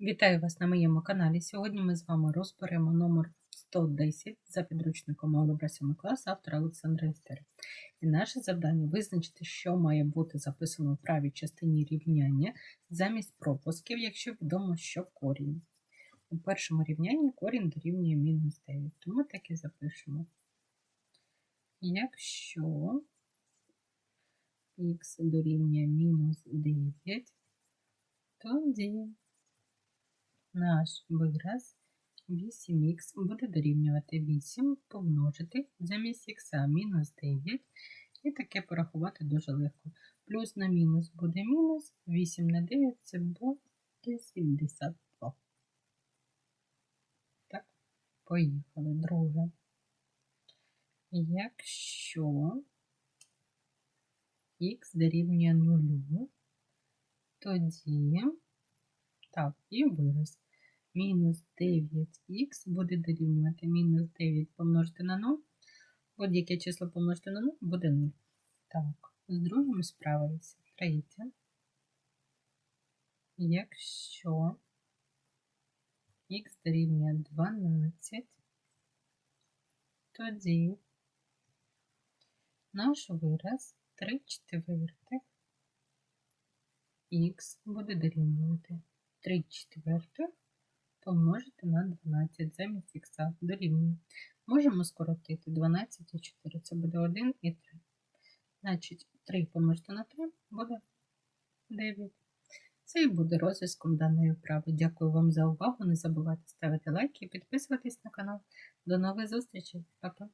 Вітаю вас на моєму каналі. Сьогодні ми з вами розберемо номер 110 за підручником алгебра 7 клас автора Олександра Істери. І наше завдання визначити, що має бути записано у правій частині рівняння замість пропусків, якщо відомо, що корінь. У першому рівнянні корінь дорівнює мінус 9, тому так і запишемо. Якщо х дорівнює мінус 9, тоді наш вираз 8х буде дорівнювати 8 помножити замість х мінус 9. І таке порахувати дуже легко. Плюс на мінус буде мінус, 8 на 9 це буде 72. Так, поїхали. Друге. Якщо х дорівнює 0, тоді, так, і вираз. Мінус 9х буде дорівнювати мінус 9 помножити на 0. Будь-яке число помножити на 0 буде 0. Так, з другим справилися. Третє. Якщо х дорівнює 12, тоді наш вираз 3 четвертих х буде дорівнювати 3 четвертих помножити на 12 замість х дорівнює. Можемо скоротити 12 і 4, це буде 1 і 3. Значить, 3 помножити на 3 буде 9. Це і буде розв'язком даної вправи. Дякую вам за увагу. Не забувайте ставити лайки і підписуватись на канал. До нових зустрічей. Пока!